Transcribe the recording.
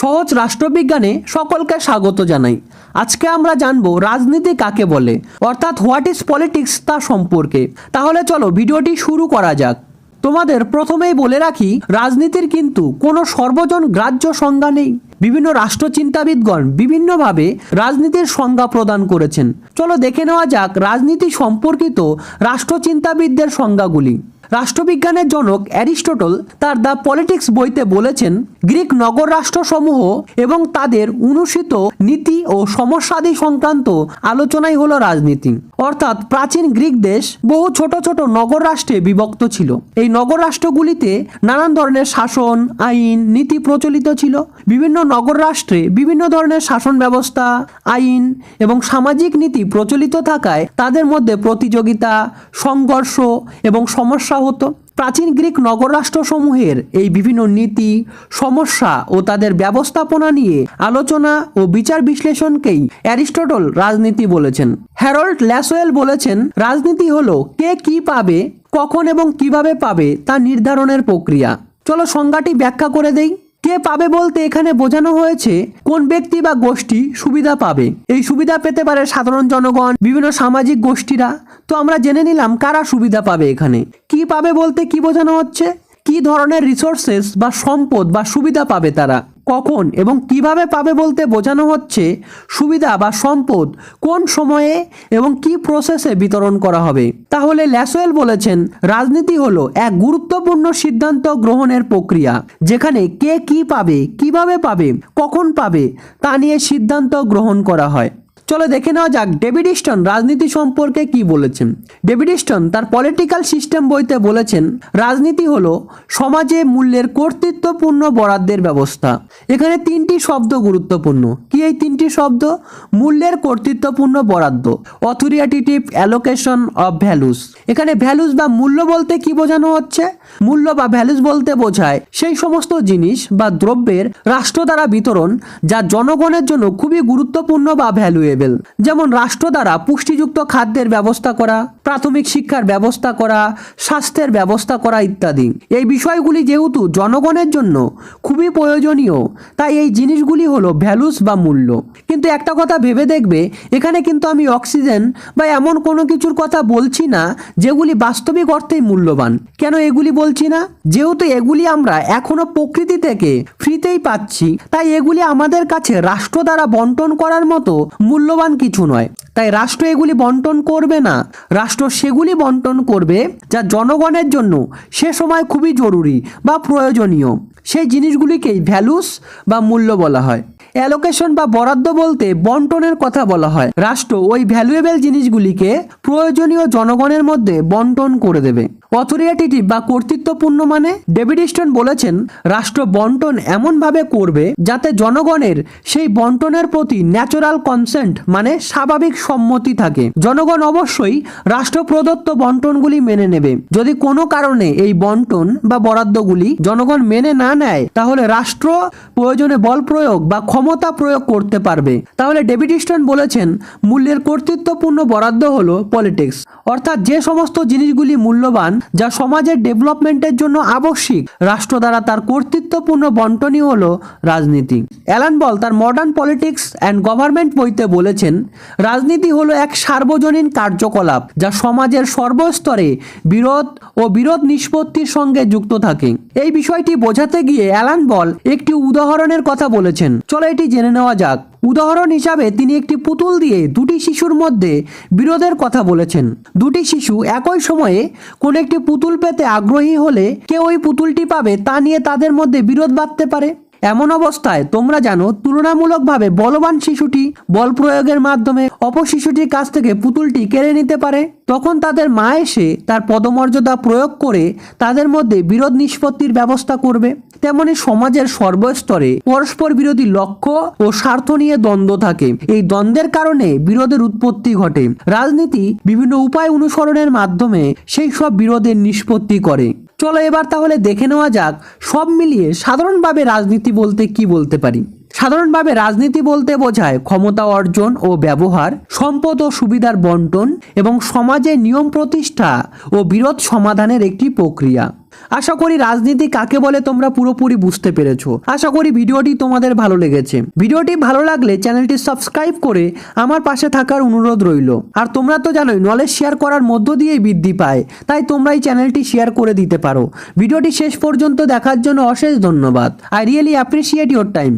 সহজ রাষ্ট্রবিজ্ঞানে সকলকে স্বাগত জানাই। আজকে আমরা জানব রাজনীতি কাকে বলে, অর্থাৎ হোয়াট ইজ পলিটিক্স তা সম্পর্কে। তাহলে চলো ভিডিওটি শুরু করা যাক। তোমাদের প্রথমেই বলে রাখি, রাজনীতির কিন্তু কোনো সর্বজন গ্রাহ্য সংজ্ঞা নেই। বিভিন্ন রাষ্ট্রচিন্তাবিদগণ বিভিন্নভাবে রাজনীতির সংজ্ঞা প্রদান করেছেন। চলো দেখে নেওয়া যাক রাজনীতি সম্পর্কিত রাষ্ট্রচিন্তাবিদদের সংজ্ঞাগুলি। রাষ্ট্রবিজ্ঞানের জনক অ্যারিস্টটল তার দ্য পলিটিক্স বইতে বলেছেন গ্রিক নগর রাষ্ট্রসমূহ এবং তাদের অনুসৃত নীতি ও সমস্যাদি সংক্রান্ত আলোচনাই হলো রাজনীতি। অর্থাৎ প্রাচীন গ্রিক দেশ বহু ছোট ছোট নগর রাষ্ট্রে বিভক্ত ছিল। এই নগর রাষ্ট্রগুলিতে নানান ধরনের শাসন, আইন, নীতি প্রচলিত ছিল। বিভিন্ন নগর রাষ্ট্রে বিভিন্ন ধরনের শাসন ব্যবস্থা, আইন এবং সামাজিক নীতি প্রচলিত থাকায় তাদের মধ্যে প্রতিযোগিতা, সংঘর্ষ এবং সমস্যা হতো। প্রাচীন গ্রিক নগর রাষ্ট্রসমূহের এই বিভিন্ন নীতি, সমস্যা ও তাদের ব্যবস্থাপনা নিয়ে আলোচনা ও বিচার বিশ্লেষণকেই অ্যারিস্টটল রাজনীতি বলেছেন। হ্যারল্ড ল্যাসওয়েল বলেছেন, রাজনীতি হলো কে কি পাবে, কখন এবং কীভাবে পাবে তা নির্ধারণের প্রক্রিয়া। চলো সংজ্ঞাটি ব্যাখ্যা করে দেই। কে পাবে বলতে এখানে বোঝানো হয়েছে কোন ব্যক্তি বা গোষ্ঠী সুবিধা পাবে। এই সুবিধা পেতে পারে সাধারণ জনগণ, বিভিন্ন সামাজিক গোষ্ঠীরা। তো আমরা জেনে নিলাম কারা সুবিধা পাবে এখানে। কি পাবে বলতে কি বোঝানো হচ্ছে? কি ধরনের রিসোর্সেস বা সম্পদ বা সুবিধা পাবে তারা? কখন এবং কীভাবে পাবে বলতে বোঝানো হচ্ছে সুবিধা বা সম্পদ কোন সময়ে এবং কি প্রসেসে বিতরণ করা হবে। তাহলে ল্যাসওয়েল বলেছেন, রাজনীতি হলো এক গুরুত্বপূর্ণ সিদ্ধান্ত গ্রহণের প্রক্রিয়া, যেখানে কে কি পাবে, কীভাবে পাবে, কখন পাবে, তা নিয়ে সিদ্ধান্ত গ্রহণ করা হয়। চলো দেখে নেওয়া যাক, ডেভিড ইস্টন রাজনীতি সম্পর্কে কি বলেছেন? ডেভিড ইস্টন তার পলিটিক্যাল সিস্টেম বইতে বলেছেন, রাজনীতি হলো সমাজে মূল্যের কর্তৃত্বপূর্ণ বরাদ্দের ব্যবস্থা। এখানে তিনটি শব্দ গুরুত্বপূর্ণ। কি এই তিনটি শব্দ? মূল্যের কর্তৃত্বপূর্ণ বরাদ্দ, অথরিটেটিভ অ্যালোকেশন অফ ভ্যালুস। এখানে ভ্যালুস বা মূল্য বলতে কি বোঝানো হচ্ছে? মূল্য বা ভ্যালুস বলতে বোঝায় সেই সমস্ত জিনিস বা দ্রব্যের রাষ্ট্র দ্বারা বিতরণ, যা জনগণের জন্য খুবই গুরুত্বপূর্ণ বা ভ্যালুয়েবল যেমন রাষ্ট্র দ্বারা পুষ্টিযুক্ত খাদ্যের ব্যবস্থা করা, প্রাথমিক শিক্ষার ব্যবস্থা করা, স্বাস্থ্যের ব্যবস্থা করা ইত্যাদি। এই বিষয়গুলি যেহেতু জনগণের জন্য খুবই প্রয়োজনীয়, তাই এই জিনিসগুলি হলো ভ্যালুস বা মূল্য। কিন্তু একটা কথা ভেবে দেখবে, এখানে কিন্তু আমি অক্সিজেন বা এমন কোনো কিছুর কথা বলছি না, যেগুলি বাস্তবিক অর্থেই মূল্যবান। কেন এগুলি বলছি না? যেহেতু এগুলি আমরা এখনও প্রকৃতি থেকে ফ্রিতেই পাচ্ছি, তাই এগুলি আমাদের কাছে রাষ্ট্র দ্বারা বন্টন করার মতো মূল্যবান কিছু নয়। তাই রাষ্ট্র এগুলি বন্টন করবে না। রাষ্ট্র সেগুলি বন্টন করবে যা জনগণের জন্য সে সময় খুবই জরুরি বা প্রয়োজনীয়। সেই জিনিসগুলিকেই ভ্যালুস বা মূল্য বলা হয়। অ্যালোকেশন বা বরাদ্দ বলতে বন্টনের কথা বলা হয়। রাষ্ট্র ওই ভ্যালুয়েবল জিনিসগুলিকে প্রয়োজনীয় জনগণের মধ্যে বন্টন করে দেবে। অথরিটেটিভ বা কর্তৃত্বপূর্ণ মানে? ডেভিড ইস্টন বলেছেন, রাষ্ট্র বন্টন এমনভাবে করবে যাতে জনগণের সেই বন্টনের প্রতি ন্যাচারাল কনসেন্ট মানে স্বাভাবিক সম্মতি থাকে। জনগণ অবশ্যই রাষ্ট্র প্রদত্ত বন্টনগুলি মেনে নেবে। যদি কোনো কারণে এই বন্টন বা বরাদ্দগুলি জনগণ মেনে না নেয়, তাহলে রাষ্ট্র প্রয়োজনে বল প্রয়োগ বা ক্ষমতা প্রয়োগ করতে পারবে। তাহলে ডেভিড ইস্টন বলেছেন, মূল্যের কর্তৃত্বপূর্ণ বরাদ্দ হলো পলিটিক্স। অর্থাৎ যে সমস্ত জিনিসগুলি মূল্যবান, যা সমাজের ডেভেলপমেন্টের জন্য আবশ্যিক, রাষ্ট্র দ্বারা তার কর্তৃত্বপূর্ণ বন্টনই হলো রাজনীতি। অ্যালান বল তার মডার্ন পলিটিক্স অ্যান্ড গভর্নমেন্ট বইতে বলেছেন, রাজনীতি হলো এক সার্বজনীন কার্যকলাপ, যা সমাজের সর্বস্তরে বিরোধ ও বিরোধ নিষ্পত্তির সঙ্গে যুক্ত থাকে। এই বিষয়টি বোঝাতে গিয়ে অ্যালান বল একটি উদাহরণের কথা বলেছেন। চলো এটি জেনে নেওয়া যাক। উদাহরণ হিসাবে তিনি একটি পুতুল দিয়ে দুটি শিশুর মধ্যে বিরোধের কথা বলেছেন। দুটি শিশু একই সময়ে কোন একটি পুতুল পেতে আগ্রহী হলে কে ওই পুতুলটি পাবে তা নিয়ে তাদের মধ্যে বিরোধ বাঁধতে পারে। এমন অবস্থায় তোমরা জানো তুলনামূলকভাবে বলবান শিশুটি বল প্রয়োগের মাধ্যমে অপর শিশুটির কাছ থেকে পুতুলটি কেড়ে নিতে পারে। তখন তাদের মা এসে তার পদমর্যাদা প্রয়োগ করে তাদের মধ্যে বিরোধ নিষ্পত্তির ব্যবস্থা করবে। তেমনি সমাজের সর্বস্তরে পরস্পর বিরোধী লক্ষ্য ও স্বার্থ নিয়ে দ্বন্দ্ব থাকে। এই দ্বন্দ্বের কারণে বিরোধের উৎপত্তি ঘটে। রাজনীতি বিভিন্ন উপায় অনুসরণের মাধ্যমে সেই সব বিরোধের নিষ্পত্তি করে। চলো এবার তাহলে দেখে নেওয়া যাক, সব মিলিয়ে সাধারণভাবে রাজনীতি বলতে কি বলতে পারি? সাধারণভাবে রাজনীতি বলতে বোঝায় ক্ষমতা অর্জন ও ব্যবহার, সম্পদ ও সুবিধার বন্টন এবং সমাজে নিয়ম প্রতিষ্ঠা ও বিরোধ সমাধানের একটি প্রক্রিয়া। আশা করি রাজনীতি কাকে বলে তোমরা পুরোপুরি বুঝতে পেরেছ। আশা করি ভিডিওটি তোমাদের ভালো লেগেছে। ভিডিওটি ভালো লাগলে চ্যানেলটি সাবস্ক্রাইব করে আমার পাশে থাকার অনুরোধ রইল। আর তোমরা তো জানোই নলেজ শেয়ার করার মধ্য দিয়েই বৃদ্ধি পায়। তাই তোমরা এই চ্যানেলটি শেয়ার করে দিতে পারো। ভিডিওটি শেষ পর্যন্ত দেখার জন্য অশেষ ধন্যবাদ। I really appreciate your time